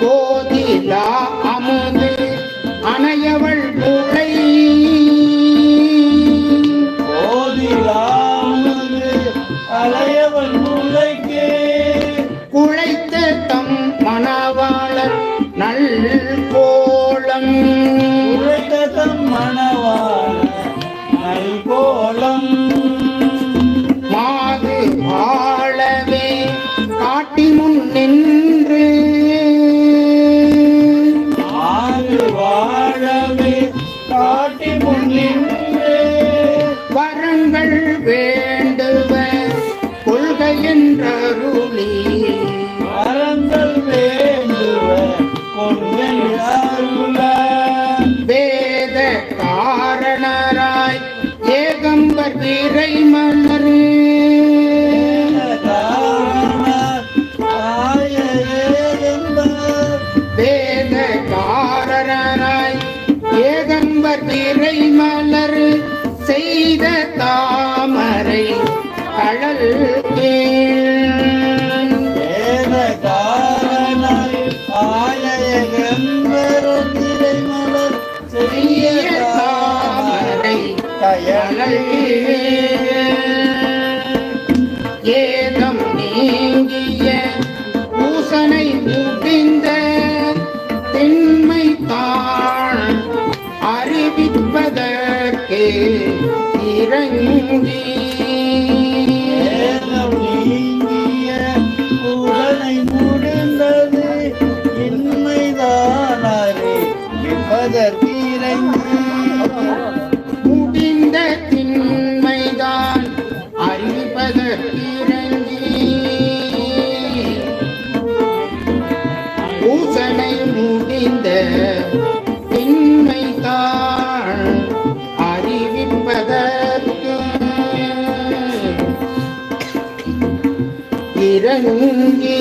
கோதிலா அமுது அணையவள் மூளை. போதிலாமது அலையவன் முளைக்கே. குழைத்த தம் மணவாளர் நல் கோலம். உரைத்ததம் மணவாள நல்கோலம் வரங்கள் வேண்டுவ கொள்கை என்றருளி வரங்கள் வேண்டுவ கொண்டை அருள. வேத காரணராய் ஏகம்பர் வீரை மலர் வேத காரணராய் ஏகம்பர் வீரை மலர் செய்த தாமரை கடல் கீழ் வேதகாரனாய் ஆலய கம்பரொன்றிலை மலர் செய்ய தாமரை கயலை ஏதம் இறங்கி வேதம் நீங்கிய புலனை முடிந்தது இன்மைதானே என்பதற்கிறங்கி முடிந்த தின்மைதான் திண்மைதான் அறிவிப்பதற்கிறங்கி பூசனை முடிந்த இறங்கி